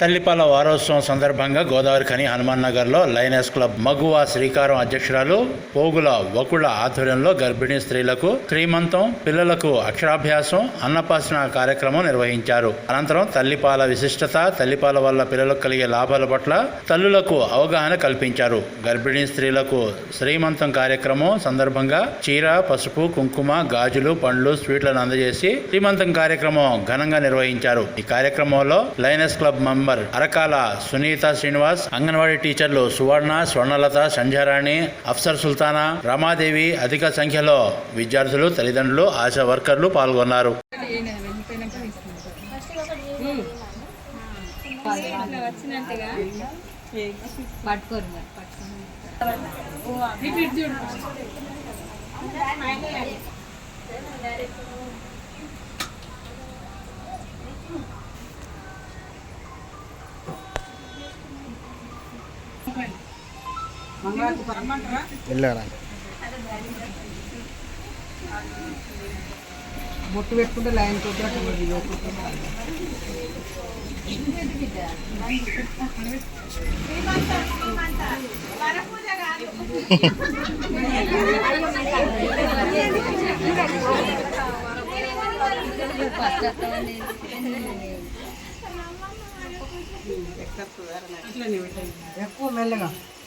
తల్లిపాల వారోత్సవం సందర్భంగా గోదావరి ఖని హనుమాన్ నగర్లో లయనెస్ క్లబ్ మగువ శ్రీకారం అధ్యక్షురాలు పోగుల వకుళ ఆధ్వర్యంలో గర్భిణీ స్త్రీలకు శ్రీమంతం పిల్లలకు అక్షరాభ్యాసం అన్నపాసన కార్యక్రమం నిర్వహించారు. అనంతరం తల్లిపాల విశిష్టత తల్లిపాల వల్ల పిల్లలకు కలిగే లాభాల పట్ల తల్లులకు అవగాహన కల్పించారు. గర్భిణీ స్త్రీలకు శ్రీమంతం కార్యక్రమం సందర్భంగా చీర పసుపు కుంకుమ గాజులు పండ్లు స్వీట్లను అందజేసి శ్రీమంతం కార్యక్రమం ఘనంగా నిర్వహించారు. ఈ కార్యక్రమంలో lioness club member Arakala Sunitha Srinivas anganwadi టీచర్లు సువర్ణ స్వర్ణలత సంధ్యారాణి అఫ్సర్ సుల్తానా రమాదేవి అధిక సంఖ్యలో విద్యార్థులు తల్లిదండ్రులు ఆశా వర్కర్లు పాల్గొన్నారు. పట్టుకోరు మరి, పట్టుకోరు. ఇటు ఇటు చూడు బొట్టు పెట్టుకుంటే లైన్ కొద్ది అట్లా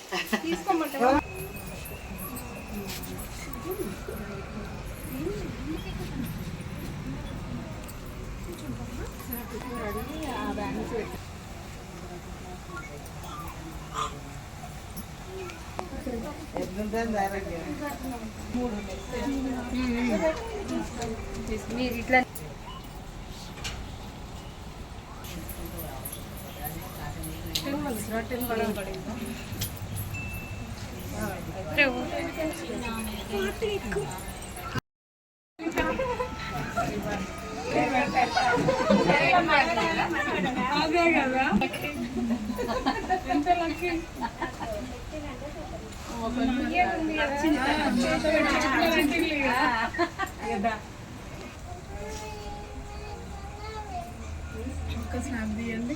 కొద్ది లోపలికి ఫస్ట్ వస్తామని ఎక్కువ మెల్లగా మీరు అదే కదా ఎంత ఒక్క స్నాప్ తీయండి.